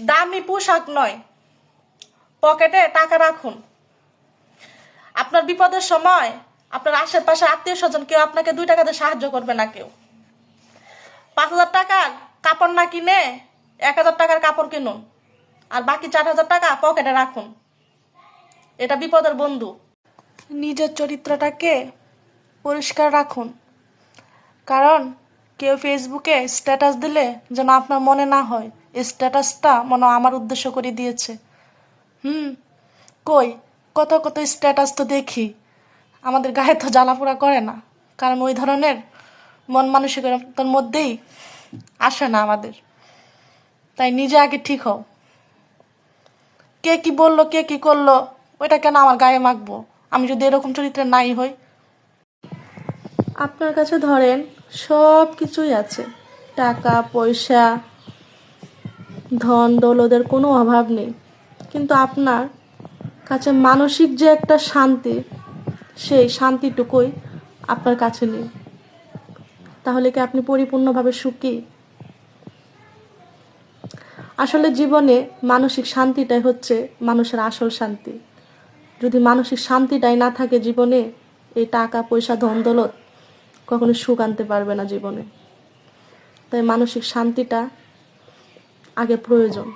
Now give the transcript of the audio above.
দামি পোশাক নয়। পকেটে টাকা রাখুন। আপনার বিপদের সময় আপনার আশেপাশে আত্মীয় স্বজন কেউ আপনাকে দুই টাকাতে সাহায্য করবে না কেউ। পাঁচ হাজার টাকার কাপড় না কিনে এক হাজার টাকার কাপড় কিনুন। আর বাকি চার হাজার টাকা পকেটে রাখুন। এটা বিপদের বন্ধু। নিজের চরিত্রটাকে পরিষ্কার রাখুন। কারণ কেউ ফেসবুকে স্ট্যাটাস দিলে যেন আপনার মনে না হয়। স্ট্যাটাসটা মনে আমার উদ্দেশ্য করে দিয়েছে। হুম, কই? কত কত স্ট্যাটাস তো দেখি। আমাদের গায়ে তো জ্বালাপোড়া করে না। কারণ ওই ধরনের মন মানসিকতার মধ্যেই আসে না আমাদের। তাই নিজে আগে ঠিক হও। কে কি বলল, কে কি করল, ওইটা কেন আমার গায়ে মাখবো? আমি যদি এরকম চরিত্রে নাই হই। আপনার কাছে ধরেন সব কিছুই আছে। টাকা, পয়সা ধন দৌলতের কোনো অভাব নেই। কিন্তু আপনার কাছে মানসিক যে একটা শান্তি, সেই শান্তিটুকুই আপনার কাছে নেই। তাহলে কি আপনি পরিপূর্ণভাবে সুখী? আসলে জীবনে মানসিক শান্তিটাই হচ্ছে মানুষের আসল শান্তি। যদি মানসিক শান্তিটাই না থাকে জীবনে, এই টাকা, পয়সা, ধন, দৌলত কখনো সুখ আনতে পারবে না জীবনে। তাই মানসিক শান্তিটা আগে প্রয়োজন